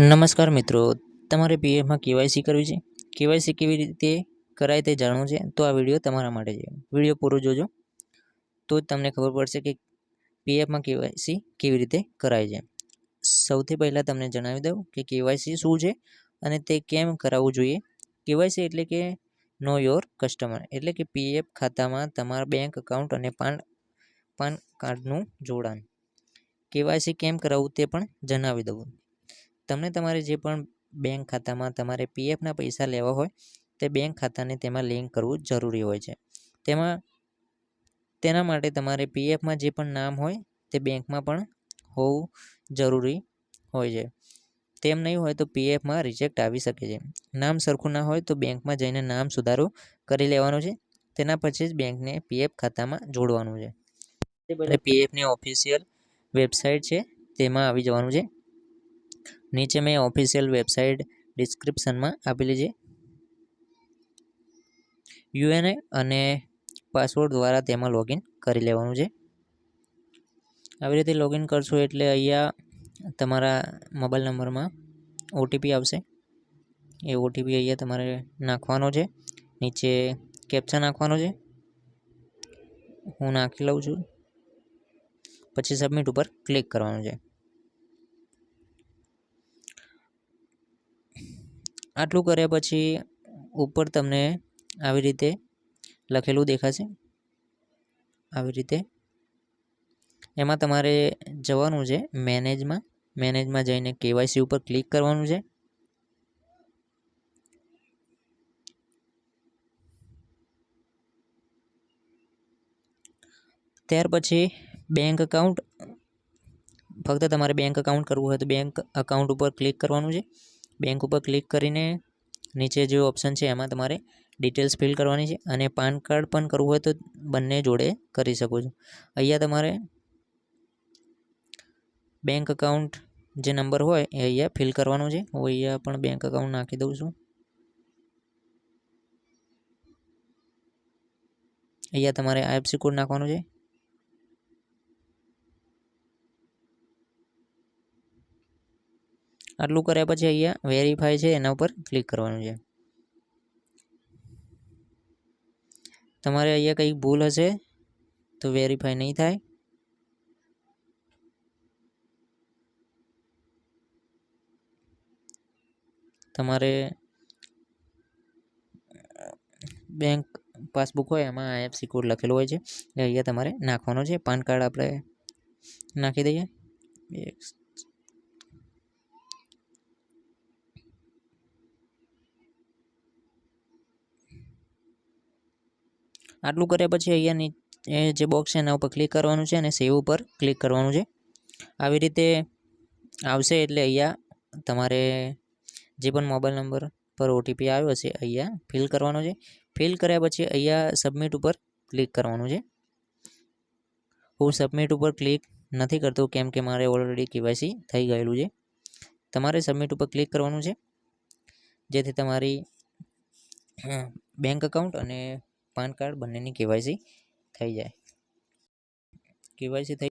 નમસ્કાર મિત્રો, તમારે પીએફમાં કેવાયસી કરવી છે? કેવાયસી કેવી રીતે કરાય તે જાણવું છે? તો આ વીડિયો તમારા માટે છે. વીડિયો પૂરો જોજો. તો જ તમને ખબર પડશે કે પીએફમાં કેવાયસી કેવી રીતે કરાય છે. સૌથી પહેલાં તમને જણાવી દઉં કે કેવાયસી શું છે અને તે કેમ કરાવવું જોઈએ. કેવાયસી એટલે કે નો યોર કસ્ટમર એટલે કે પીએફ ખાતામાં તમારા બેંક એકાઉન્ટ અને પાન પાન કાર્ડનું જોડાણ. કેવાયસી કેમ કરાવવું તે પણ જણાવી દઉં. તમને તમારે જે પણ બેંક ખાતામાં તમારે પીએફના પૈસા લેવા હોય, તે બેંક ખાતાને તેમાં લિંક કરવું જરૂરી હોય છે. તેમાં, તેના માટે તમારે પીએફમાં જે પણ નામ હોય, તે બેંકમાં પણ હોવું જરૂરી હોય છે. તેમ નહીં હોય તો પીએફમાં રિજેક્ટ આવી શકે છે. નામ સરખું ના હોય તો બેંકમાં જઈને નામ સુધારો કરી લેવાનું છે. તેના પછી જ બેંકને પીએફ ખાતામાં જોડવાનું છે. તે પીએફની ઓફિશિયલ વેબસાઇટ છે, તેમાં આવી જવાનું છે. નીચે મેં ઓફિશિયલ વેબસાઇટ ડિસ્ક્રિપ્શનમાં આપેલી છે. યુએનએ અને પાસવર્ડ દ્વારા તેમાં લોગિન કરી લેવાનું છે. આવી રીતે લોગિન કરશો એટલે અહીંયા તમારા મોબાઈલ નંબરમાં ઓટીપી આવશે. એ ઓટીપી અહીંયા તમારે નાખવાનો છે. નીચે કેપ્ચા નાખવાનો છે. હું નાખી લઉં છું. પછી સબમિટ ઉપર ક્લિક કરવાનું છે. આટલું કર્યા પછી ઉપર તમને આવી રીતે લખેલું દેખાશે. આવી રીતે. એમાં તમારે જવાનું છે મેનેજમાં. મેનેજમાં જઈને કેવાયસી ઉપર ક્લિક કરવાનું છે. ત્યાર પછી બેંક અકાઉન્ટ ફક્ત તમારે બેંક અકાઉન્ટ કરવું હોય તો બેંક અકાઉન્ટ ઉપર ક્લિક કરવાનું છે. બેંક ઉપર ક્લિક કરીને નીચે જે ઓપ્શન છે એમાં તમારે ડિટેલ્સ ફિલ કરવાની છે અને પાન કાર્ડ પણ કરવું હોય તો બંને જોડે કરી શકો છો. અહીંયા તમારે બેંક અકાઉન્ટ જે નંબર હોય એ અહીંયા ફિલ કરવાનો છે. હું અહીંયા પણ બેંક અકાઉન્ટ નાખી દઉં છું. અહીંયા તમારે આઈએફસી કોડ નાખવાનો છે. આટલું કર્યા પછી અહીંયા વેરીફાઈ છે, એના ઉપર ક્લિક કરવાનું છે. તમારે અહીંયા કંઈક ભૂલ હશે તો વેરીફાઈ નહીં થાય. તમારે બેંક પાસબુક હોય, એમાં આઈએફસી કોડ લખેલો હોય છે. એ અહીંયા તમારે નાખવાનો છે. પાન કાર્ડ આપણે નાખી દઈએ. આટલું કર્યા પછી અહીંયા જે બોક્સ છે એના ઉપર ક્લિક કરવાનું છે અને સેવ ઉપર ક્લિક કરવાનું છે. આવી રીતે આવશે એટલે અહીંયા તમારે જે પણ મોબાઈલ નંબર પર ઓટીપી આવ્યો છે, અહીંયા ફિલ કરવાનો છે. ફિલ કર્યા પછી અહીંયા સબમિટ ઉપર ક્લિક કરવાનું છે. હું સબમિટ ઉપર ક્લિક નથી કરતો કેમ કે મારે ઓલરેડી કેવાયસી થઈ ગયેલું છે. તમારે સબમિટ ઉપર ક્લિક કરવાનું છે. જેથી તમારી બેંક એકાઉન્ટ અને પાન કાર્ડ બંનેની કેવાયસી થઈ જાય. કેવાયસી થઈ